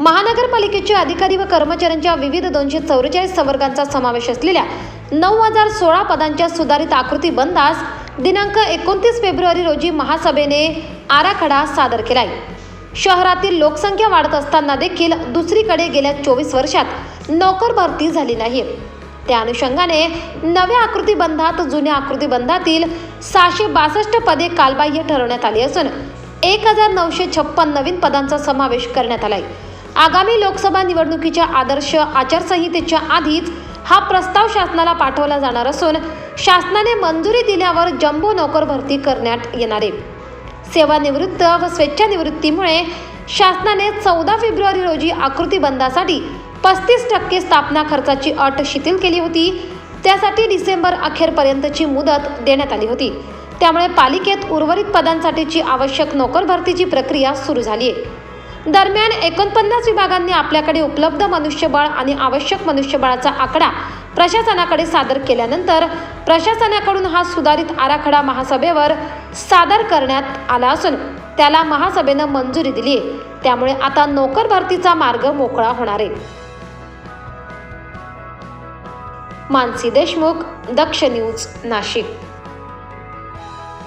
महानगरपालिकेचे अधिकारी व कर्मचाऱ्यांच्या विविध दोनशे चौवेचाळीस संवर्गांचा समावेश असलेल्या नऊ हजार सोळा पदांच्या सुधारित आकृती बंदास दिनांक एकोणतीस फेब्रुवारी रोजी महासभेने आराखडा सादर केलाय. शहरातील लोकसंख्या वाढत असताना देखील दुसरीकडे गेल्या चोवीस वर्षात नोकर भरती झाली नाही त्या अनुषंगाने नव्या आकृतीबंधात जुन्या आकृतीबंधातील सहाशे बासष्ट पदे कालबाह्य ठरवण्यात आली असून एक हजार नऊशे छप्पन नवीन पदांचा समावेश करण्यात आलाय. आगामी लोकसभा निवडणुकीच्या आदर्श आचारसंहितेच्या आधीच हा प्रस्ताव शासनाला पाठवला जाणार असून शासनाने मंजुरी दिल्यावर जम्बो नोकर भरती करण्यात येणार आहे. सेवानिवृत्त व स्वेच्छानिवृत्तीमुळे शासनाने चौदा फेब्रुवारी रोजी आकृतीबंधासाठी पस्तीस टक्के स्थापना खर्चाची अट शिथिल केली होती. त्यासाठी डिसेंबर अखेरपर्यंतची मुदत देण्यात आली होती. त्यामुळे पालिकेत उर्वरित पदांसाठीची आवश्यक नोकर भरतीची प्रक्रिया सुरू झाली आहे दरम्यान एकोणपन्नास विभागांनी आपल्याकडे उपलब्ध मनुष्यबळ आणि आवश्यक मनुष्यबळाचा आकडा प्रशासनाकडे सादर केल्यानंतर प्रशासनाकडून हा सुधारित आराखडा महासभेवर सादर करण्यात आला असून त्याला महासभेनं मंजुरी दिली आहे. त्यामुळे आता नोकर भरतीचा मार्ग मोकळा होणार आहे. मानसी देशमुख दक्ष न्यूज नाशिक.